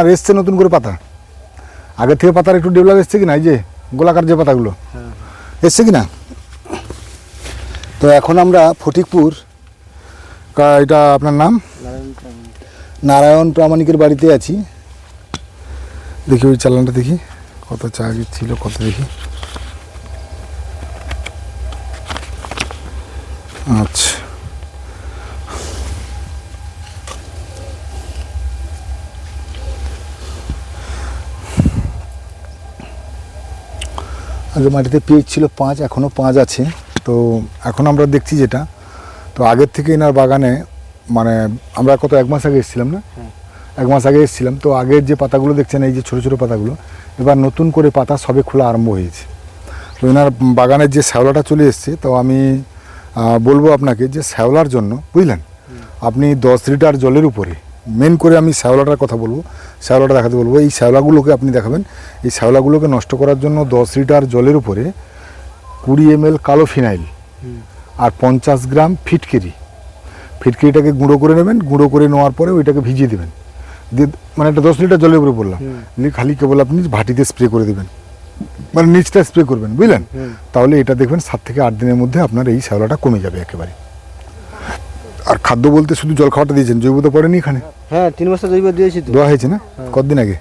আর এসছে নতুন করে পাতা। আগের থেকে পাতার একটু ডেভেলপ এসছে কি না এই যে গোলাকার যে পাতাগুলো, এসছে কি না তো এখন আমরা ফটিকপুর এটা আপনার নাম? নারায়ণ প্রামাণিকের বাড়িতে আছি। দেখি ওই চালানটা দেখি, কত চা ছিল, কত দেখি। আচ্ছা। আগে মাটিতে পিএইচ ছিল পাঁচ এখনও পাঁচ আছে। তো এখন আমরা দেখছি যেটা। তো আগের থেকে এনার বাগানে মানে আমরা কত এক মাস আগে এসেছিলাম না? হ্যাঁ। এক মাস আগে এসেছিলাম। তো আগের যে পাতাগুলো দেখছেন এই যে ছোটো ছোটো পাতাগুলো এবার নতুন করে পাতা সবে খোলা আরম্ভ হয়েছে। তো এনার বাগানের যে শ্যাওলাটা চলে এসছে তো আমি বলব আপনাকে যে শ্যাওলার জন্য বুঝলেন? আপনি দশ লিটার জলের উপরে মেন করে আমি শ্যাওলাটার কথা বলব শ্যাওলাটা দেখাতে বলব। এই শ্যাওলাগুলোকে আপনি দেখাবেন এই শ্যাওলাগুলোকে নষ্ট করার জন্য দশ লিটার জলের উপরে কুড়ি এম কালো ফিনাইল আর পঞ্চাশ গ্রাম ফিটকিরি। ফিটকিরিটাকে গুঁড়ো করে নেবেন গুঁড়ো করে নেওয়ার পরে ওইটাকে ভিজিয়ে দেবেন। দিয়ে মানে একটা দশ লিটার জলের উপরে বললাম। খালি কেবল আপনি ভাটিতে স্প্রে করে দেবেন। মানে নিচটা স্প্রে করবেন বুঝলেন? তাহলে এটা দেখবেন সাত থেকে আট দিনের মধ্যে আপনার এই শ্যাওলাটা কমে যাবে একেবারে। আর খাদ্য বলতে শুধু জল খাওয়াটা দিয়েছেন জৈব তো পড়েনি এখানে? হ্যাঁ তিন বছর জৈব দিয়েছি তো। দেওয়া হয়েছে না? কতদিন আগে?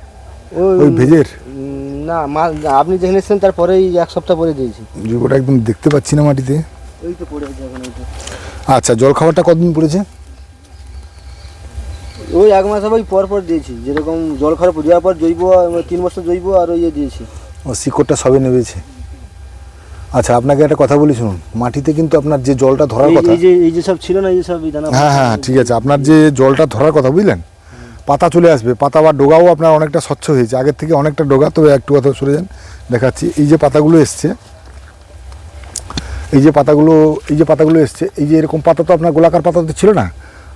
ওই ভেজের? না মা আপনি যেখানে এসেছেন তারপরেই এক সপ্তাহ পরে দিয়েছি। জৈবটা একদম দেখতে পাচ্ছি না মাটিতে। ওই তো পড়ে। আচ্ছা জল খাবারটা কতদিন পড়েছে? ওই এক মাস ওই পর পর দিয়েছি। যেরকম জল খারাপ দেওয়ার পর জৈব তিন বছর জৈব আর ওই দিয়েছি। ও শিকড়টা সবে নেবেছে। আচ্ছা আপনাকে একটা কথা বলি শুনুন। মাটিতে কিন্তু আপনার যে জলটা ধরার কথা এই যে এই যে সব ছিল না এই যে সব দানা হ্যাঁ হ্যাঁ ঠিক আছে। আপনার যে জলটা ধরার কথা বুঝলেন? পাতা চলে আসবে। পাতা বা ডোগাও আপনার অনেকটা স্বচ্ছ হয়েছে। আগের থেকে অনেকটা ডোগা তবে একটু কথা সরে যান দেখাচ্ছি। এই যে পাতাগুলো এসছে এই যে পাতাগুলো এই যে পাতাগুলো এসছে এই যে এরকম পাতা তো আপনার গোলাকার পাতা তো ছিল না।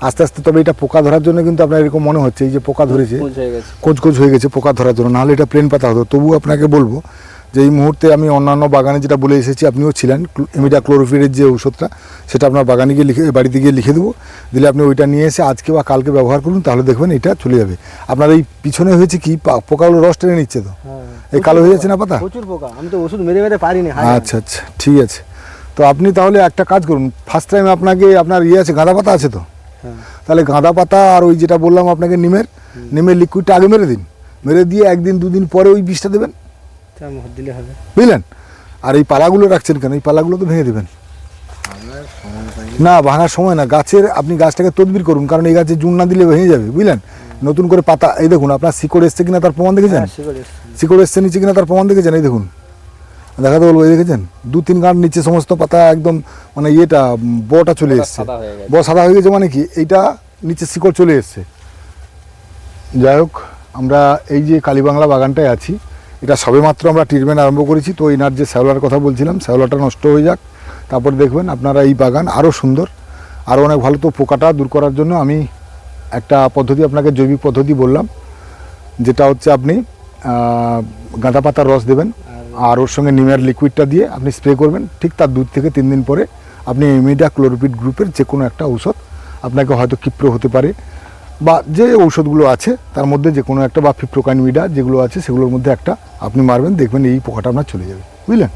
আস্তে আস্তে তবে এটা পোকা ধরার জন্য কিন্তু আপনার এরকম মনে হচ্ছে এই যে পোকা ধরেছে হয়ে কোচ কোচ হয়ে গেছে পোকা ধরার জন্য। নাহলে এটা প্লেন পাতা হতো। তবু আপনাকে বলব যে এই মুহূর্তে আমি অন্যান্য বাগানে যেটা বলে এসেছি আপনিও ছিলেন এমিডা ক্লোরোফিলের যে ঔষধটা সেটা আপনার বাগানে গিয়ে লিখে বাড়িতে গিয়ে লিখে দেবো। দিলে আপনি ওইটা নিয়ে এসে আজকে বা কালকে ব্যবহার করুন তাহলে দেখবেন এটা চলে যাবে। আপনার এই পিছনে হয়েছে কি? পোকাগুলো রস টেনে নিচ্ছে তো? হ্যাঁ এই কালো হয়ে যাচ্ছে না পাতা? প্রচুর পোকা। আমি তো ওষুধ মেরে মেরে পারিনি হায় আচ্ছা আচ্ছা ঠিক আছে। তো আপনি তাহলে একটা কাজ করুন ফার্স্ট টাইম আপনাকে আপনার ইয়ে আছে গাঁদা পাতা আছে তো? হ্যাঁ। তাহলে গাঁদা পাতা আর ওই যেটা বললাম আপনাকে নিমের নিমের লিকুইডটা আগে মেরে দিন। মেরে দিয়ে একদিন দুদিন পরে ওই বিষটা দেবেন। বুঝলেন? আর এই পালাগুলো রাখছেন কেন? এই পালাগুলো তো ভেঙে দেবেন। না ভাঙার সময় না। গাছের আপনি গাছটাকে তদবির করুন কারণ এই গাছে জুন না দিলে ভেঙে যাবে বুঝলেন? নতুন করে পাতা এই দেখুন আপনার শিকড় এসছে কিনা তার প্রমাণ দেখেছেন? হ্যাঁ শিকড় এসছে। নিচে কিনা তার প্রমাণ দেখেছেন? এই দেখুন। দেখাতে বলব এই দেখেছেন? দু তিন গাঁট নিচে সমস্ত পাতা একদম মানে ইয়েটা বটা চলে এসছে। ব সাদা হয়ে গেছে মানে কি? এইটা নিচে শিকড় চলে এসছে। যাই হোক আমরা এই যে কালীবাংলা বাগানটায় আছি এটা সবেমাত্র আমরা ট্রিটমেন্ট আরম্ভ করেছি। তো এনার যে শ্যাওলার কথা বলছিলাম, শ্যাওলাটা নষ্ট হয়ে যাক। তারপর দেখবেন আপনারা এই বাগান আরও সুন্দর আরও অনেক ভালো। তো পোকাটা দূর করার জন্য আমি একটা পদ্ধতি, আপনাকে জৈবিক পদ্ধতি বললাম, যেটা হচ্ছে আপনি গাঁদা পাতার রস দেবেন আর ওর সঙ্গে নিমের লিকুইডটা দিয়ে আপনি স্প্রে করবেন। ঠিক তার দু থেকে তিন দিন পরে আপনি ইমিডিয়া ক্লোরোপিড গ্রুপের যে কোনো একটা ঔষধ আপনাকে হয়তো কিপ্রো হতে পারে। বা যে ঔষধগুলো আছে, তার মধ্যে যে কোনো একটা বা ফিপ্রোকাইনমিডা যেগুলো আছে, সেগুলোর মধ্যে একটা আপনি মারবেন, দেখবেন এই পোকাটা আপনার চলে যাবে। বুঝলেন?